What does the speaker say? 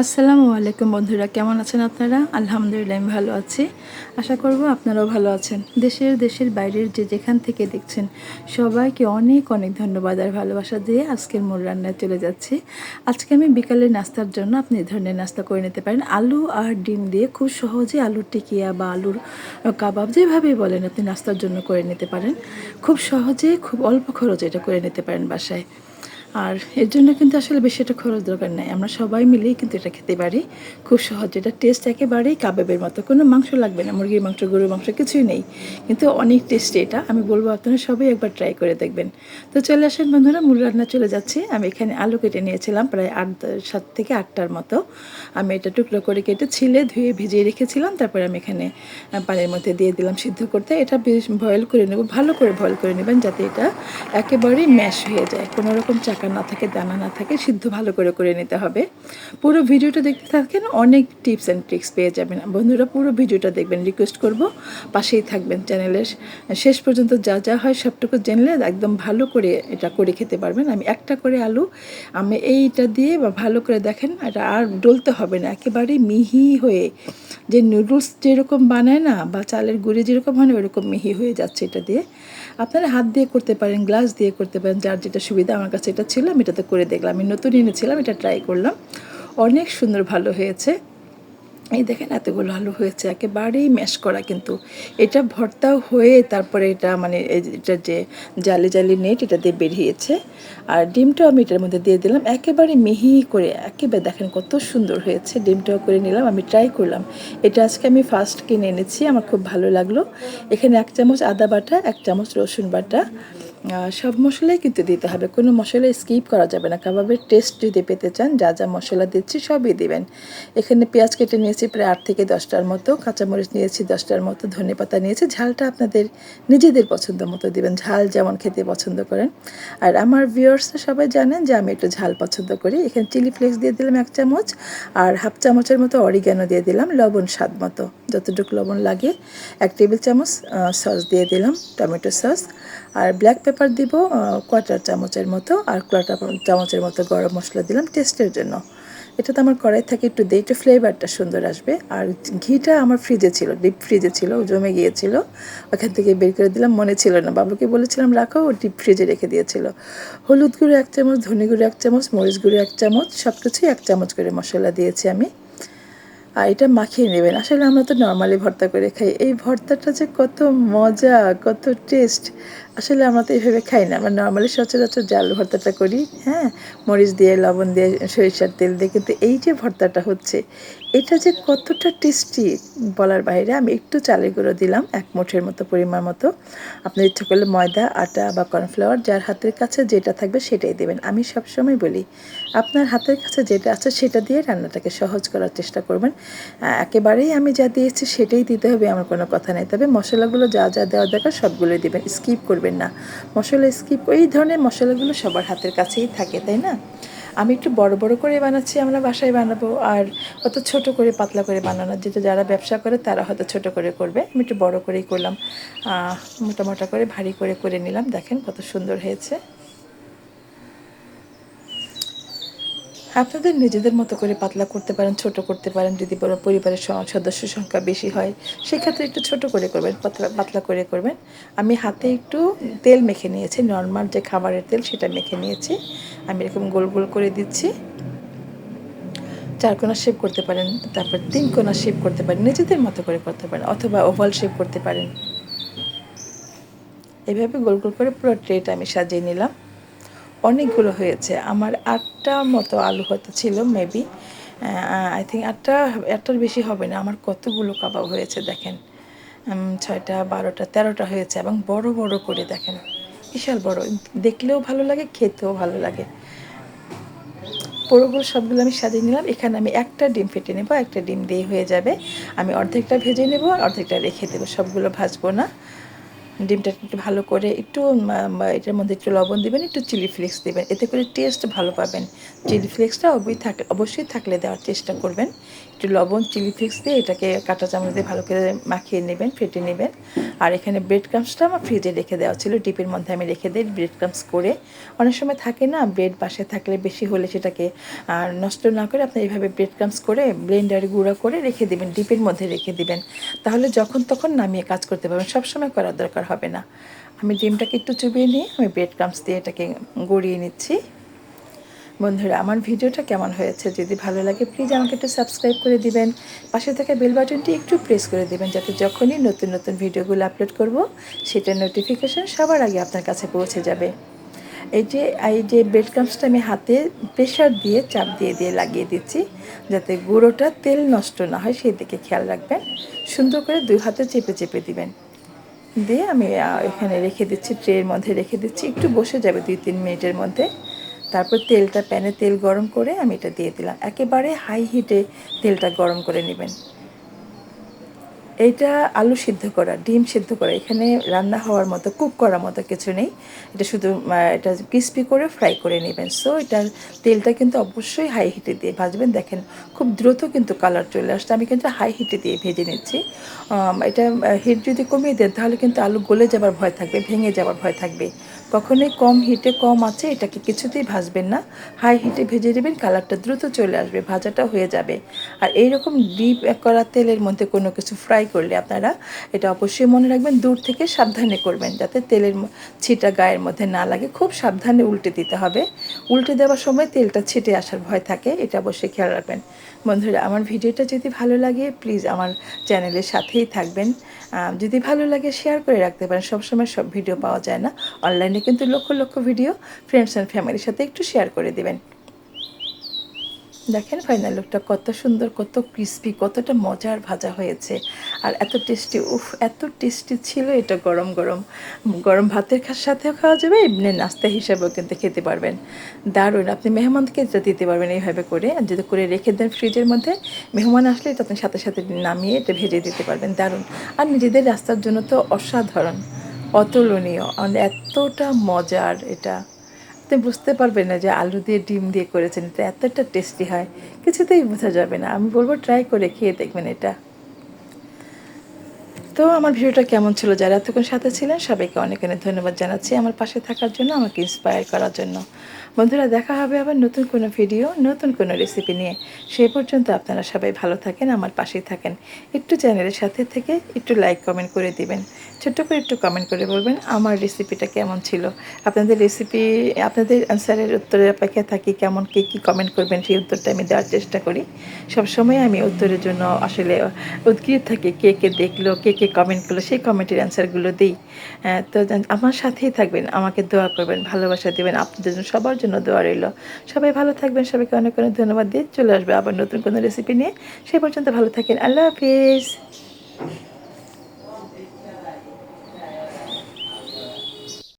আসসালামু আলাইকুম বন্ধুরা, কেমন আছেন আপনারা? আলহামদুলিল্লাহ, আমি ভালো আছি। আশা করব আপনারাও ভালো আছেন। দেশের দেশের বাইরের যে যেখান থেকে দেখছেন, সবাইকে অনেক অনেক ধন্যবাদ আর ভালোবাসা দিয়ে আজকের মূল রান্নায় চলে যাচ্ছি। আজকে আমি বিকালের নাস্তার জন্য আপনি এই ধরনের নাস্তা করে নিতে পারেন। আলু আর ডিম দিয়ে খুব সহজে আলুর টিকিয়া বা আলুর কাবাব যেভাবেই বলেন, আপনি নাস্তার জন্য করে নিতে পারেন। খুব সহজে, খুব অল্প খরচে এটা করে নিতে পারেন বাসায়। আর এর জন্য কিন্তু আসলে বেশি একটা খরচ দরকার নাই। আমরা সবাই মিলেই কিন্তু এটা খেতে পারি। খুব সহজ। এটা টেস্ট একেবারেই কাবাবের মতো। কোনো মাংস লাগবে না। মুরগির মাংস, গরুর মাংস কিছুই নেই। কিন্তু অনেক টেস্টি এটা। আমি বলব আপনারা সবাই একবার ট্রাই করে দেখবেন। তো চলে আসেন বন্ধুরা, মূল রান্না চলে যাচ্ছি। আমি এখানে আলু কেটে নিয়েছিলাম প্রায় আট, সাত থেকে আটটার মতো। আমি এটা টুকরো করে কেটে ছিলে, ধুয়ে ভিজিয়ে রেখেছিলাম। তারপরে আমি এখানে পানির মধ্যে দিয়ে দিলাম সিদ্ধ করতে। এটা বেশ বয়েল করে নেব। ভালো করে বয়েল করে নেবেন যাতে এটা একেবারেই ম্যাশ হয়ে যায়। কোনো রকম না থাকে দানা না থাকে, সিদ্ধ ভালো করে করে নিতে হবে। পুরো ভিডিওটা দেখতে থাকেন, অনেক টিপস অ্যান্ড ট্রিক্স পেয়ে যাবেন। বন্ধুরা, পুরো ভিডিওটা দেখবেন, রিকোয়েস্ট করব, পাশেই থাকবেন চ্যানেলের। শেষ পর্যন্ত যা যা হয় সবটুকু জানলে একদম ভালো করে এটা করে খেতে পারবেন। আমি একটা করে আলু, আমি এইটা দিয়ে বা ভালো করে দেখেন, এটা আর ডলতে হবে না, একেবারে মিহি হয়ে যে নুডলস যেরকম বানায় না, বা চালের গুঁড়ি যেরকম হয় না, ওরকম মিহি হয়ে যাচ্ছে এটা দিয়ে। আপনারা হাত দিয়ে করতে পারেন গ্লাস দিয়ে করতে পারেন, যার যেটা সুবিধা আমার কাছে এটা ছিল, আমি এটাতে করে দেখলাম। আমি নতুন এনেছিলাম, এটা ট্রাই করলাম। অনেক সুন্দর ভালো হয়েছে। এই দেখেন এতগুলো আলু হয়েছে, একেবারেই ম্যাশ করা কিন্তু। এটা ভর্তাও হয়ে তারপরে এটা মানে এটা যে জালি জালি নেট, এটা দিয়ে বেরিয়েছে। আর ডিমটাও আমি এটার মধ্যে দিয়ে দিলাম। একেবারে মিহি করে, একেবারে দেখেন কত সুন্দর হয়েছে। ডিমটাও করে নিলাম, আমি ট্রাই করলাম। এটা আজকে আমি ফার্স্ট কিনে এনেছি, আমার খুব ভালো লাগল। এখানে এক চামচ আদা বাটা, এক চামচ রসুন বাটা। সব মশলাই কিন্তু দিতে হবে। কোনো মশলা স্কিপ করা যাবে না। কাবাবের টেস্ট যদি পেতে চান, যা যা মশলা দিচ্ছি সবই দিবেন। এখানে পেঁয়াজ কেটে নিয়েছি প্রায় আট থেকে দশটার মতো। কাঁচামরিচ নিয়েছি দশটার মতো। ধনে পাতা নিয়েছি। ঝালটা আপনাদের নিজেদের পছন্দ মতো দিবেন। ঝাল যেমন খেতে পছন্দ করেন। আর আমার ভিউয়ার্সরা সবাই জানেন যে আমি একটু ঝাল পছন্দ করি। এখানে চিলি ফ্লেক্স দিয়ে দিলাম এক চামচ আর হাফ চামচের মতো অরিগ্যানো দিয়ে দিলাম, লবণ স্বাদ মতো। যতটুকু লবণ লাগে, এক টেবিল চামচ সস দিয়ে দিলাম টমেটো সস আর ব্ল্যাক পেপার দিব কোয়াটার চামচের মতো, আর কোয়াটার চামচের মতো গরম মশলা দিলাম টেস্টের জন্য। এটা তো আমার কড়াই থাকে একটু দিয়ে একটু ফ্লেভারটা সুন্দর আসবে। আর ঘিটা আমার ফ্রিজে ছিল ডিপ ফ্রিজে ছিল জমে গিয়েছিল। ওখান থেকে বের করে দিলাম, মনে ছিল না। বাবুকে বলেছিলাম, রাখো, ও ডিপ ফ্রিজে রেখে দিয়েছিল। হলুদ গুঁড়ো এক চামচ, ধনে গুঁড়ো এক চামচ, মরিচ গুঁড়ো এক চামচ সব কিছুই এক চামচ করে মশলা দিয়েছি আমি। আর এটা মাখিয়ে নেবেন। আসলে আমরা তো নর্মালি ভর্তা করে খাই। এই ভর্তাটা যে কত মজা, কত টেস্ট আসলে আমরা তো এইভাবে খাই না। আমরা নর্মালি সচরাচর জাল ভর্তাটা করি হ্যাঁ? মরিচ দিয়ে, লবণ দিয়ে, সরিষার তেল দিয়ে। কিন্তু এই যে ভর্তাটা হচ্ছে, এটা যে কতটা টেস্টি বলার বাইরে, আমি একটু চালের গুঁড়ো দিলাম, এক মুঠের মতো পরিমাণ মতো। আপনার ইচ্ছা করলে ময়দা, আটা বা কর্নফ্লাওয়ার যার হাতের কাছে যেটা থাকবে সেটাই দেবেন। আমি সবসময় বলি, আপনার হাতের কাছে যেটা আছে সেটা দিয়ে রান্নাটাকে সহজ করার চেষ্টা করবেন। একেবারেই আমি যা দিয়েছি সেটাই দিতে হবে আমার কোনো কথা নেই। তবে মশলাগুলো যা যা দেওয়া দরকার সবগুলোই দেবেন। স্কিপ করবেন না। মশলা স্কিপ এই ধরনের মশলাগুলো সবার হাতের কাছেই থাকে, তাই না? আমি একটু বড় বড় করে বানাচ্ছি, আমরা বাসায় বানাবো, আর অত ছোট করে পাতলা করে বানানো যেটা যারা ব্যবসা করে, তারা হয়তো ছোট করে করবে। আমি একটু বড় করেই করলাম মোটা মোটা করে, ভারী করে করে নিলাম। দেখেন কত সুন্দর হয়েছে। আপনাদের নিজেদের মতো করে পাতলা করতে পারেন, ছোট করতে পারেন, যদি বড় পরিবারের সদস্য সংখ্যা বেশি হয়, সেক্ষেত্রে একটু ছোট করে করবেন, পাতলা পাতলা করে করবেন। আমি হাতে একটু তেল মেখে নিয়েছি নর্মাল যে খাবারের তেল সেটা মেখে নিয়েছি। আমি এরকম গোল গোল করে দিচ্ছি। চার কোনা শেপ করতে পারেন, তারপর তিন কোনা শেপ করতে পারেন, নিজেদের মতো করে করতে পারেন, অথবা ওভাল শেপ করতে পারেন। এভাবে গোল গোল করে পুরো ট্রেটা আমি সাজিয়ে নিলাম। অনেকগুলো হয়েছে। আমার আটটা মতো আলু হয়তো ছিল মেবি আই থিঙ্ক আটটা, আটটার বেশি হবে না। আমার কতগুলো কাবাব হয়েছে দেখেন। ছয়টা, বারোটা, তেরোটা হয়েছে এবং বড় বড় করে দেখেন। বিশাল বড়। দেখলেও ভালো লাগে, খেতেও ভালো লাগে। পুরোগুলো সবগুলো আমি সাজিয়ে নিলাম। এখানে আমি একটা ডিম ফেটে নেব, একটা ডিম দিয়ে হয়ে যাবে। আমি অর্ধেকটা ভেজে নেব, আর অর্ধেকটা রেখে দেবো। সবগুলো ভাজবো না। ডিমটা একটু ভালো করে একটু এটার মধ্যে একটু লবণ দেবেন একটু চিলি ফ্লেক্স দেবেন। এতে করে টেস্ট ভালো পাবেন। চিলি ফ্লেক্সটা অবশ্যই থাকলে অবশ্যই থাকলে দেওয়ার চেষ্টা করবেন। একটু লবণ, চিলি ফ্লেক্স দিয়ে এটাকে কাঁটা চামচ দিয়ে ভালো করে মাখিয়ে নেবেন, ফেটে নেবেন। আর এখানে ব্রেড ক্রামসটা আমার ফ্রিজে রেখে দেওয়া ছিল, ডিপের মধ্যে আমি রেখে দিই ব্রেড ক্রামস করে। অনেক সময় থাকে না ব্রেড পাশে থাকলে বেশি হলে সেটাকে নষ্ট না করে আপনি এইভাবে ব্রেড ক্রামস করে ব্লেন্ডারে গুঁড়া করে রেখে দিবেন, ডিপের মধ্যে রেখে দিবেন। তাহলে যখন তখন নামিয়ে কাজ করতে পারবেন, সবসময় করার দরকার হবে না। আমি ডিমটাকে একটু চুবিয়ে নিয়ে আমি ব্রেড ক্রামস দিয়ে এটাকে গড়িয়ে নিচ্ছি। বন্ধুরা, আমার ভিডিওটা কেমন হয়েছে যদি ভালো লাগে প্লিজ আমাকে একটু সাবস্ক্রাইব করে দিবেন। পাশে থাকা বেল বাটনটি একটু প্রেস করে দিবেন, যাতে যখনই নতুন নতুন ভিডিওগুলো আপলোড করব, সেটার নোটিফিকেশন সবার আগে আপনার কাছে পৌঁছে যাবে। এই যে এই যে ব্রেড ক্রামসটা আমি হাতে প্রেশার দিয়ে চাপ দিয়ে দিয়ে লাগিয়ে দিচ্ছি, যাতে গুঁড়োটা তেল নষ্ট না হয়, সেই দিকে খেয়াল রাখবেন। সুন্দর করে দুই হাতে চেপে চেপে দিবেন। দিয়ে আমি এখানে রেখে দিচ্ছি ট্রের মধ্যে রেখে দিচ্ছি, একটু বসে যাবে দুই, তিন মিনিটের মধ্যে। তারপর তেলটা প্যানে তেল গরম করে আমি এটা দিয়ে দিলাম। একেবারে হাই হিটে তেলটা গরম করে নেবেন। এইটা আলু সিদ্ধ করা, ডিম সিদ্ধ করা, এখানে রান্না হওয়ার মতো কুক করার মতো কিছু নেই। এটা শুধু এটা ক্রিস্পি করে ফ্রাই করে নেবেন। সো এটার তেলটা কিন্তু অবশ্যই হাই হিটে দিয়ে ভাজবেন। দেখেন, খুব দ্রুত কিন্তু কালার চলে আসছে। আমি কিন্তু হাই হিটে দিয়ে ভেজে নিচ্ছি। এটা হিট যদি কমিয়ে দেন, তাহলে কিন্তু আলু গলে যাবার ভয় থাকবে, ভেঙে যাবার ভয় থাকবে। কখনোই কম হিটে কম আছে, এটাকে কিছুতেই ভাজবেন না। হাই হিটে ভেজে দেবেন কালারটা দ্রুত চলে আসবে ভাজাটা হয়ে যাবে। আর এইরকম ডিপ করা তেলের মধ্যে কোনো কিছু ফ্রাই করলে আপনারা এটা অবশ্যই মনে রাখবেন, দূর থেকে সাবধানে করবেন, যাতে তেলের ছিটা গায়ের মধ্যে না লাগে। খুব সাবধানে উল্টে দিতে হবে। উল্টে দেওয়ার সময় তেলটা ছিটে আসার ভয় থাকে, এটা অবশ্যই খেয়াল রাখবেন। বন্ধুরা, আমার ভিডিওটা যদি ভালো লাগে প্লিজ আমার চ্যানেলের সাথেই থাকবেন। যদি ভালো লাগে শেয়ার করে রাখতে পারেন। সবসময় সব ভিডিও পাওয়া যায় না। অনলাইনে কিন্তু lakh lakh video friends and ফ্যামিলির সাথে একটু শেয়ার করে দিবেন। দেখেন ফাইনাল লুকটা কত সুন্দর, কত ক্রিস্পি কতটা মজার ভাজা হয়েছে। আর এত টেস্টি উফ, এত টেস্টি ছিল এটা গরম গরম। গরম ভাতের সাথেও খাওয়া যাবে, এমনি নাস্তা হিসাবেও কিন্তু খেতে পারবেন। দারুণ, আপনি মেহমানকে এটা দিতে পারবেন এইভাবে করে। আর যদি করে রেখে দেন ফ্রিজের মধ্যে, মেহমান আসলে এটা আপনি সাথে সাথে নামিয়ে এটা ভেজে দিতে পারবেন। দারুণ। আর নিজেদের রাস্তার জন্য তো অসাধারণ, অতুলনীয় আর এতটা মজার এটা। আপনি বুঝতে পারবেন না যে আলু দিয়ে ডিম দিয়ে করেছেন, এটা এতটা টেস্টি হয়, কিছুতেই বোঝা যাবে না। আমি বলব ট্রাই করে খেয়ে দেখবেন এটা। তো আমার ভিডিওটা কেমন ছিল? যারা এতক্ষণ সাথে ছিলেন, সবাইকে অনেক অনেক ধন্যবাদ জানাচ্ছি আমার পাশে থাকার জন্য, আমাকে ইন্সপায়ার করার জন্য। বন্ধুরা, দেখা হবে আবার নতুন কোনো ভিডিও নতুন কোনো রেসিপি নিয়ে। সেই পর্যন্ত আপনারা সবাই ভালো থাকেন, আমার পাশেই থাকেন। একটু চ্যানেলের সাথে থেকে একটু লাইক কমেন্ট করে দিবেন। ছোট্ট করে একটু কমেন্ট করে বলবেন আমার রেসিপিটা কেমন ছিল? আপনাদের রেসিপি আপনাদের অ্যান্সারের উত্তরের অপেক্ষায় থাকি কেমন, কে কী কমেন্ট করবেন সেই উত্তরটা আমি দেওয়ার চেষ্টা করি। সবসময় আমি উত্তরের জন্য আসলে উদ্গ্রীব থাকি, কে কে দেখল, কে কে কমেন্ট করল, সেই কমেন্টের অ্যান্সারগুলো দিই। তো আমার সাথেই থাকবেন, আমাকে দোয়া করবেন, ভালোবাসা দেবেন, আপনাদের জন্য সবার জন্য দোয়া রইল। সবাই ভালো থাকবেন, সবাইকে অনেক অনেক ধন্যবাদ দিয়ে চলে আসবে আবার নতুন কোনো রেসিপি নিয়ে। সেই পর্যন্ত ভালো থাকেন, আল্লাহ হাফিজ।